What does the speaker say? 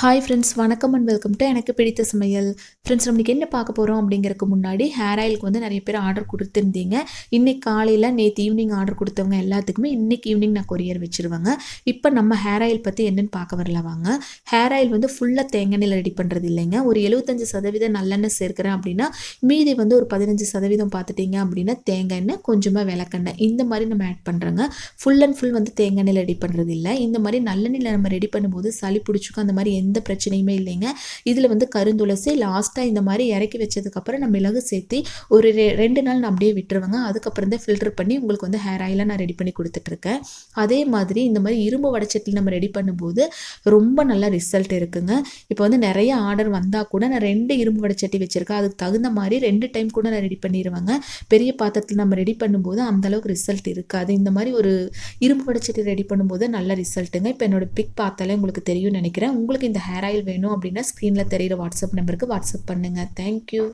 Hi friends வணக்கம் and welcome to எனக்கு பிடித்த சமையல். ஃப்ரெண்ட்ஸ் நம்மளுக்கு என்ன பார்க்க போகிறோம் அப்படிங்கிறதுக்கு முன்னாடி ஹேர் ஆயிலுக்கு வந்து நிறைய பேர் ஆர்டர் கொடுத்துருந்தீங்க. இன்றைக்கி காலையில் நேற்று ஈவினிங் ஆர்டர் கொடுத்தவங்க எல்லாத்துக்குமே இன்றைக்கி ஈவினிங் நான் கொரியர் வச்சுருவாங்க. இப்போ நம்ம ஹேர் ஆயில் பற்றி என்னென்னு பார்க்க வரல வாங்க. ஹேர் ஆயில் வந்து ஃபுல்லாக தேங்காய் ரெடி பண்ணுறது இல்லைங்க. ஒரு எழுபத்தஞ்சு சதவீதம் நல்லெண்ணெய் சேர்க்குறேன் அப்படின்னா மீதி வந்து ஒரு பதினஞ்சு சதவீதம் பார்த்துட்டிங்க அப்படின்னா தேங்காய் எண்ணெய் கொஞ்சமாக விளக்கெண்ணெய். இந்த மாதிரி நம்ம ஆட் பண்ணுறோங்க ஃபுல் அண்ட் ஃபுல் வந்து தேங்காய் எண்ணெயில் ரெடி பண்ணுறது இல்லை. இந்த மாதிரி நல்லெண்ணெயில் நம்ம ரெடி பண்ணும்போது சளி பிடிச்சிக்கும் அந்த மாதிரி எந்த பிரச்சனையுமே இல்லைங்க. இதில் வந்து கருந்துளசி லாஸ்ட்டாக இந்த மாதிரி இறக்கி வச்சதுக்கப்புறம் நான் மிளகு சேர்த்து ஒரு ரெ ரெண்டு நாள் நான் அப்படியே விட்டுருவேங்க. அதுக்கப்புறம் தான் ஃபில்டர் பண்ணி உங்களுக்கு வந்து ஹேர் ஆயிலாக நான் ரெடி பண்ணி கொடுத்துட்ருக்கேன். அதே மாதிரி இந்த மாதிரி இரும்பு வடச்சட்டில் நம்ம ரெடி பண்ணும்போது ரொம்ப நல்ல ரிசல்ட் இருக்குங்க. இப்போ வந்து நிறைய ஆர்டர் வந்தால் கூட நான் ரெண்டு இரும்பு வடச்சட்டி வச்சுருக்கேன். அதுக்கு தகுந்த மாதிரி ரெண்டு டைம் கூட நான் ரெடி பண்ணிடுவேங்க பெரிய பாத்திரத்தில் நம்ம ரெடி பண்ணும்போது அந்தளவுக்கு ரிசல்ட் இருக்காது. இந்த மாதிரி ஒரு இரும்பு வடச்சட்டி ரெடி பண்ணும்போது நல்ல ரிசல்ட்டுங்க இப்போ என்னோடய பிக் பார்த்தாலே உங்களுக்கு தெரியும்னு நினைக்கிறேன். உங்களுக்கு இந்த ஹேர் ஆயில் வேணும் அப்படின்னா ஸ்க்ரீனில் தெரிகிற வாட்ஸ்அப் நம்பருக்கு வாட்ஸ்அப் பண்ணுங்கள் தேங்க்யூ